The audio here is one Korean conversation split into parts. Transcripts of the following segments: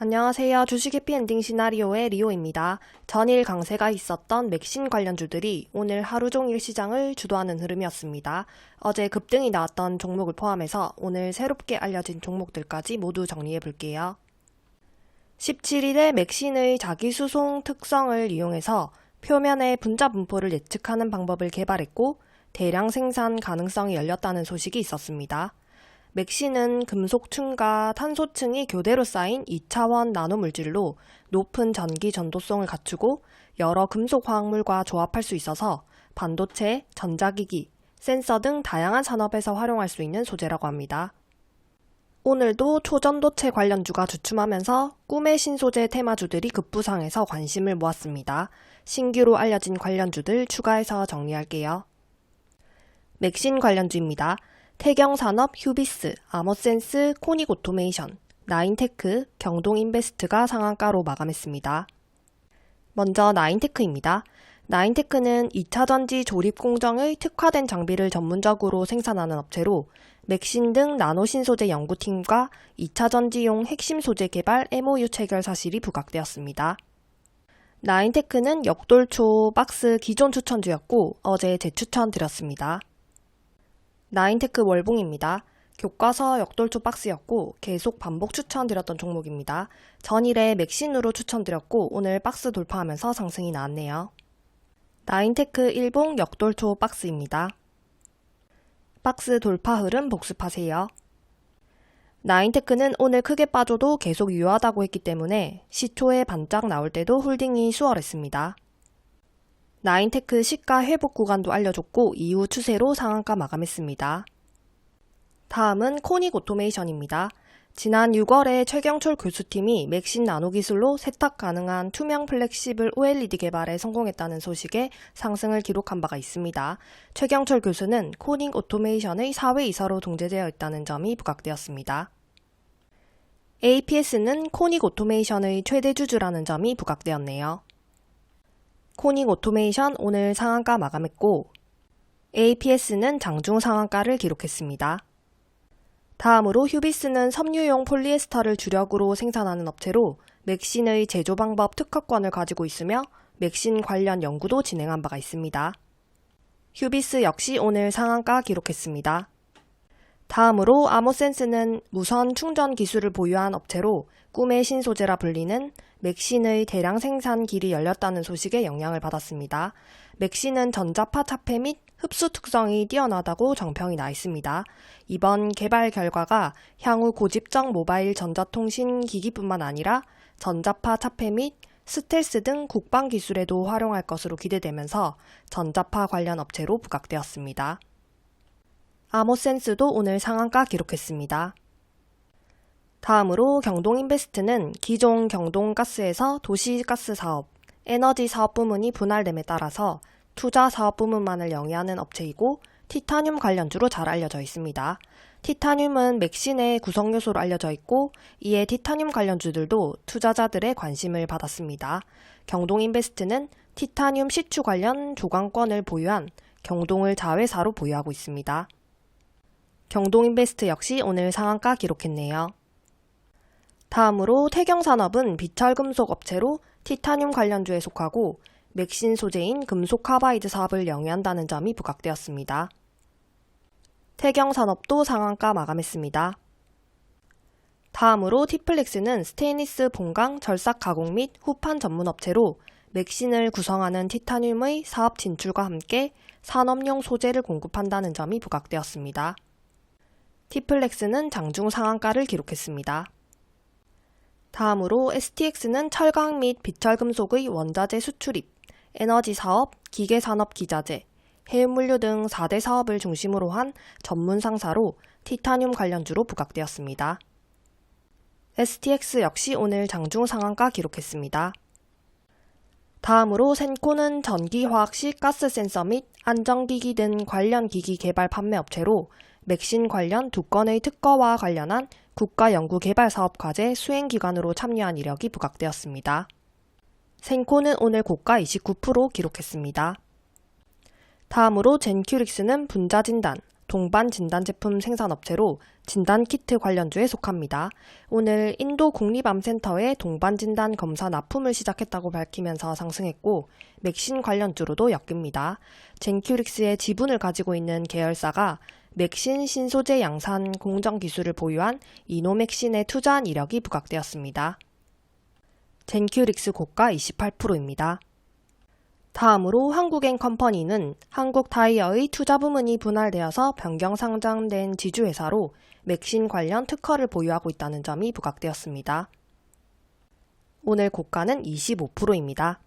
안녕하세요. 주식 해피엔딩 시나리오의 리오입니다. 전일 강세가 있었던 맥신 관련주들이 오늘 하루 종일 시장을 주도하는 흐름이었습니다. 어제 급등이 나왔던 종목을 포함해서 오늘 새롭게 알려진 종목들까지 모두 정리해 볼게요. 17일에 맥신의 자기수송 특성을 이용해서 표면의 분자 분포를 예측하는 방법을 개발했고 대량 생산 가능성이 열렸다는 소식이 있었습니다. 맥신은 금속층과 탄소층이 교대로 쌓인 2차원 나노물질로 높은 전기 전도성을 갖추고 여러 금속 화학물과 조합할 수 있어서 반도체, 전자기기, 센서 등 다양한 산업에서 활용할 수 있는 소재라고 합니다. 오늘도 초전도체 관련주가 주춤하면서 꿈의 신소재 테마주들이 급부상해서 관심을 모았습니다. 신규로 알려진 관련주들 추가해서 정리할게요. 맥신 관련주입니다. 태경산업, 휴비스, 아머센스, 코닉 오토메이션, 나인테크, 경동인베스트가 상한가로 마감했습니다. 먼저 나인테크입니다. 나인테크는 2차전지 조립 공정의 특화된 장비를 전문적으로 생산하는 업체로 맥신 등 나노신소재 연구팀과 2차전지용 핵심 소재 개발 MOU 체결 사실이 부각되었습니다. 나인테크는 역돌초 박스 기존 추천주였고 어제 재추천 드렸습니다. 나인테크 월봉입니다. 교과서 역돌초 박스였고 계속 반복 추천드렸던 종목입니다. 전일에 맥신으로 추천드렸고 오늘 박스 돌파하면서 상승이 나왔네요. 나인테크 일봉 역돌초 박스입니다. 박스 돌파 흐름 복습하세요. 나인테크는 오늘 크게 빠져도 계속 유효하다고 했기 때문에 시초에 반짝 나올 때도 홀딩이 수월했습니다. 나인테크 시가 회복 구간도 알려줬고 이후 추세로 상한가 마감했습니다. 다음은 코닉 오토메이션입니다. 지난 6월에 최경철 교수팀이 맥신 나노 기술로 세탁 가능한 투명 플렉시블 OLED 개발에 성공했다는 소식에 상승을 기록한 바가 있습니다. 최경철 교수는 코닉 오토메이션의 사회이사로 동재되어 있다는 점이 부각되었습니다. APS는 코닉 오토메이션의 최대 주주라는 점이 부각되었네요. 코닉 오토메이션 오늘 상한가 마감했고 APS는 장중 상한가를 기록했습니다. 다음으로 휴비스는 섬유용 폴리에스터를 주력으로 생산하는 업체로 맥신의 제조 방법 특허권을 가지고 있으며 맥신 관련 연구도 진행한 바가 있습니다. 휴비스 역시 오늘 상한가 기록했습니다. 다음으로 아모센스는 무선 충전 기술을 보유한 업체로 꿈의 신소재라 불리는 맥신의 대량 생산 길이 열렸다는 소식에 영향을 받았습니다. 맥신은 전자파 차폐 및 흡수 특성이 뛰어나다고 정평이 나 있습니다. 이번 개발 결과가 향후 고집적 모바일 전자통신 기기뿐만 아니라 전자파 차폐 및 스텔스 등 국방 기술에도 활용할 것으로 기대되면서 전자파 관련 업체로 부각되었습니다. 아모센스도 오늘 상한가 기록했습니다. 다음으로 경동인베스트는 기존 경동가스에서 도시가스 사업, 에너지 사업 부문이 분할됨에 따라서 투자 사업 부문만을 영위하는 업체이고 티타늄 관련주로 잘 알려져 있습니다. 티타늄은 맥신의 구성 요소로 알려져 있고 이에 티타늄 관련주들도 투자자들의 관심을 받았습니다. 경동인베스트는 티타늄 시추 관련 조강권을 보유한 경동을 자회사로 보유하고 있습니다. 경동인베스트 역시 오늘 상한가 기록했네요. 다음으로 태경산업은 비철금속 업체로 티타늄 관련주에 속하고 맥신 소재인 금속 카바이드 사업을 영위한다는 점이 부각되었습니다. 태경산업도 상한가 마감했습니다. 다음으로 티플렉스는 스테인리스 본강 절삭 가공 및 후판 전문 업체로 맥신을 구성하는 티타늄의 사업 진출과 함께 산업용 소재를 공급한다는 점이 부각되었습니다. 티플렉스는 장중 상한가를 기록했습니다. 다음으로 STX는 철강 및 비철금속의 원자재 수출입, 에너지 사업, 기계산업 기자재, 해운물류 등 4대 사업을 중심으로 한 전문 상사로 티타늄 관련주로 부각되었습니다. STX 역시 오늘 장중 상한가 기록했습니다. 다음으로 센코는 전기화학식 가스 센서 및 안전기기 등 관련 기기 개발 판매 업체로 맥신 관련 두 건의 특허와 관련한 국가연구개발 사업 과제 수행 기관으로 참여한 이력이 부각되었습니다. 생코는 오늘 고가 29% 기록했습니다. 다음으로 젠큐릭스는 분자 진단, 동반 진단 제품 생산업체로 진단 키트 관련주에 속합니다. 오늘 인도 국립암센터에 동반 진단 검사 납품을 시작했다고 밝히면서 상승했고 맥신 관련주로도 엮입니다. 젠큐릭스의 지분을 가지고 있는 계열사가 맥신 신소재 양산 공정 기술을 보유한 이노맥신에 투자한 이력이 부각되었습니다. 젠큐릭스 고가 28%입니다. 다음으로 한국엔 컴퍼니는 한국 타이어의 투자 부문이 분할되어서 변경 상장된 지주회사로 맥신 관련 특허를 보유하고 있다는 점이 부각되었습니다. 오늘 고가는 25%입니다.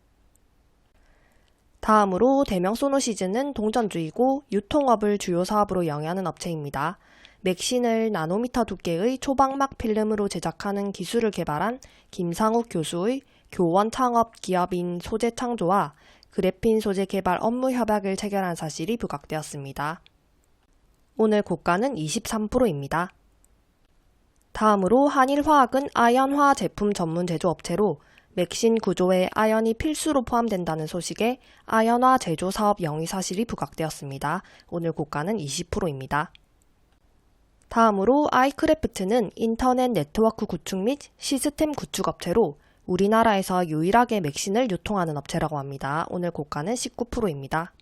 다음으로 대명 소노시즈는 동전주이고 유통업을 주요 사업으로 영위하는 업체입니다. 맥신을 나노미터 두께의 초방막 필름으로 제작하는 기술을 개발한 김상욱 교수의 교원 창업 기업인 소재 창조와 그래핀 소재 개발 업무 협약을 체결한 사실이 부각되었습니다. 오늘 고가는 23%입니다. 다음으로 한일화학은 아연화 제품 전문 제조업체로 맥신 구조에 아연이 필수로 포함된다는 소식에 아연화 제조 사업 영위 사실이 부각되었습니다. 오늘 고가는 20%입니다. 다음으로 아이크래프트는 인터넷 네트워크 구축 및 시스템 구축 업체로 우리나라에서 유일하게 맥신을 유통하는 업체라고 합니다. 오늘 고가는 19%입니다.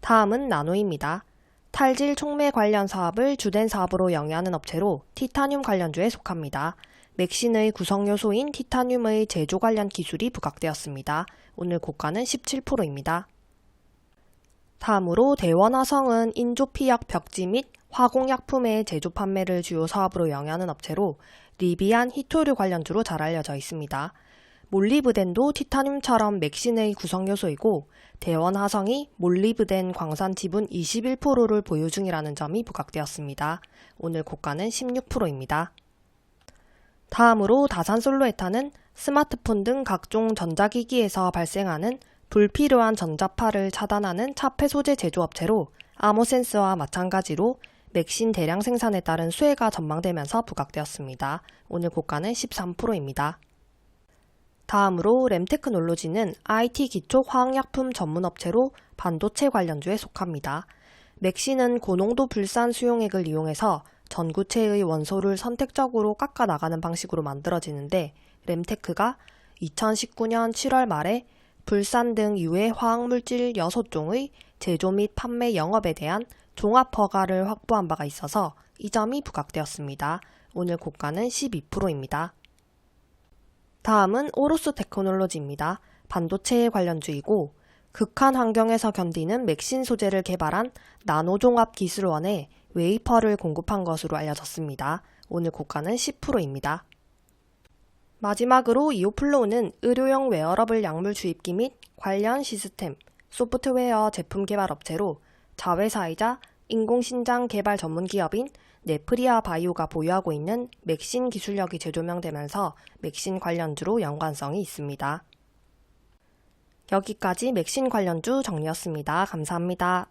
다음은 나노입니다. 탈질 촉매 관련 사업을 주된 사업으로 영위하는 업체로 티타늄 관련주에 속합니다. 맥신의 구성 요소인 티타늄의 제조 관련 기술이 부각되었습니다. 오늘 고가는 17%입니다. 다음으로 대원화성은 인조피약 벽지 및 화공약품의 제조 판매를 주요 사업으로 영위하는 업체로 리비안 히토류 관련주로 잘 알려져 있습니다. 몰리브덴도 티타늄처럼 맥신의 구성 요소이고 대원화성이 몰리브덴 광산 지분 21%를 보유 중이라는 점이 부각되었습니다. 오늘 고가는 16%입니다. 다음으로 다산솔로에탄은 스마트폰 등 각종 전자기기에서 발생하는 불필요한 전자파를 차단하는 차폐 소재 제조업체로 아모센스와 마찬가지로 맥신 대량 생산에 따른 수혜가 전망되면서 부각되었습니다. 오늘 고가는 13%입니다. 다음으로 램테크놀로지는 IT 기초 화학약품 전문 업체로 반도체 관련주에 속합니다. 맥신은 고농도 불산 수용액을 이용해서 전구체의 원소를 선택적으로 깎아 나가는 방식으로 만들어지는데 램테크가 2019년 7월 말에 불산 등 유해 화학물질 6종의 제조 및 판매 영업에 대한 종합 허가를 확보한 바가 있어서 이 점이 부각되었습니다. 오늘 고가는 12%입니다. 다음은 오로스 테크놀로지입니다. 반도체에 관련주이고 극한 환경에서 견디는 맥신 소재를 개발한 나노종합 기술원에 웨이퍼를 공급한 것으로 알려졌습니다. 오늘 고가는 10%입니다. 마지막으로 이오플로우는 의료용 웨어러블 약물 주입기 및 관련 시스템, 소프트웨어 제품 개발 업체로 자회사이자 인공신장 개발 전문 기업인 네프리아 바이오가 보유하고 있는 맥신 기술력이 재조명되면서 맥신 관련주로 연관성이 있습니다. 여기까지 맥신 관련주 정리였습니다. 감사합니다.